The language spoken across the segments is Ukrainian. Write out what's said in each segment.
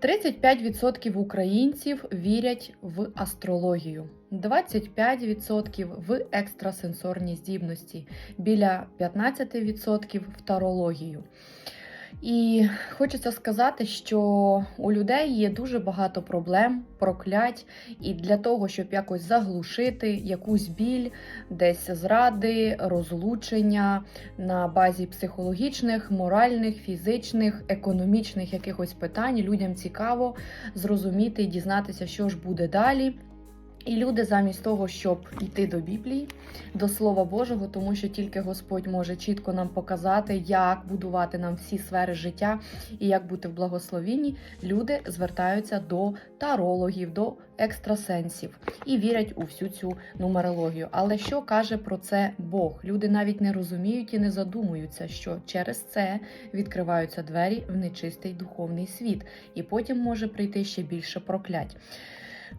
35% українців вірять в астрологію, 25% в екстрасенсорні здібності, біля 15% в тарологію. І хочеться сказати, що у людей є дуже багато проблем, проклять, і для того, щоб якось заглушити якусь біль, десь зради, розлучення на базі психологічних, моральних, фізичних, економічних якихось питань, людям цікаво зрозуміти і дізнатися, що ж буде далі. І люди замість того, щоб йти до Біблії, до Слова Божого, тому що тільки Господь може чітко нам показати, як будувати нам всі сфери життя і як бути в благословінні, люди звертаються до тарологів, до екстрасенсів і вірять у всю цю нумерологію. Але що каже про це Бог? Люди навіть не розуміють і не задумуються, що через це відкриваються двері в нечистий духовний світ, і потім може прийти ще більше проклять.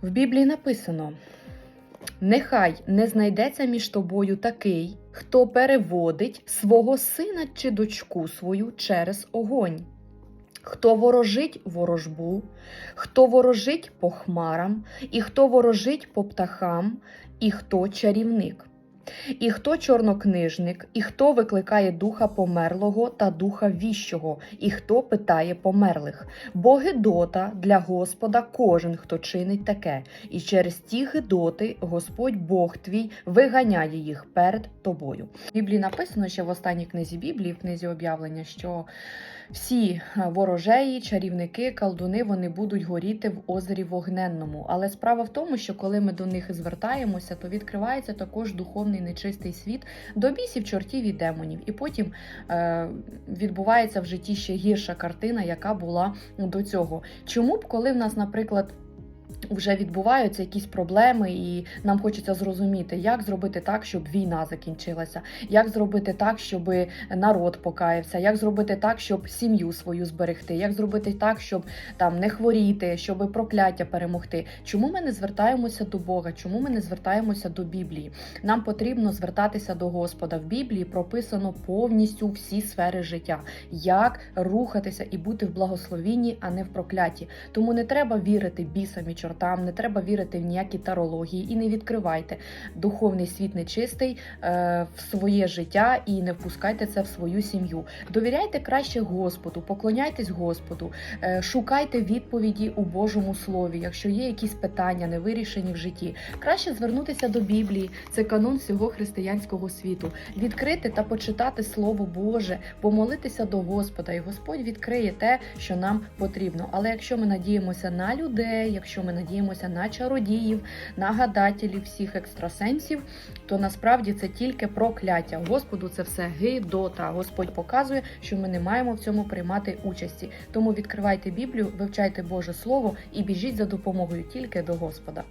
В Біблії написано: нехай не знайдеться між тобою такий, хто переводить свого сина чи дочку свою через огонь. Хто ворожить ворожбу, хто ворожить по хмарам, і хто ворожить по птахам, і хто чарівник, і хто чорнокнижник, і хто викликає духа померлого та духа віщого, і хто питає померлих. Бо гидота для Господа кожен, хто чинить таке, і через ті гидоти Господь Бог твій виганяє їх перед тобою. В Біблії написано ще в останній книзі Біблії, в книзі об'явлення, що всі е, ворожеї, чарівники, колдуни вони будуть горіти в озері вогненному. Але справа в тому, що коли ми до них звертаємося, то відкривається також духовний нечистий світ до бісів, чортів і демонів. І потім е, відбувається в житті ще гірша картина, яка була до цього. Чому б, коли в нас, наприклад, вже відбуваються якісь проблеми, і нам хочеться зрозуміти, як зробити так, щоб війна закінчилася, як зробити так, щоб народ покаявся, як зробити так, щоб сім'ю свою зберегти, як зробити так, щоб там не хворіти, щоб прокляття перемогти. Чому ми не звертаємося до Бога? Чому ми не звертаємося до Біблії? Нам потрібно звертатися до Господа. В Біблії прописано повністю всі сфери життя, як рухатися і бути в благословінні, а не в проклятті. Тому не треба вірити бісам і чортам, не треба вірити в ніякі тарології і не відкривайте духовний світ нечистий е, в своє життя і не впускайте це в свою сім'ю. Довіряйте краще Господу, поклоняйтесь Господу, е, шукайте відповіді у Божому Слові, якщо є якісь питання не вирішені в житті. Краще звернутися до Біблії, це канон всього християнського світу, відкрити та почитати Слово Боже, помолитися до Господа, і Господь відкриє те, що нам потрібно. Але якщо ми надіємося на людей, якщо ми надіємося на чародіїв, на гадателів, всіх екстрасенсів, то насправді це тільки прокляття. Господу це все гидота. Господь показує, що ми не маємо в цьому приймати участі. Тому відкривайте Біблію, вивчайте Боже Слово і біжіть за допомогою тільки до Господа.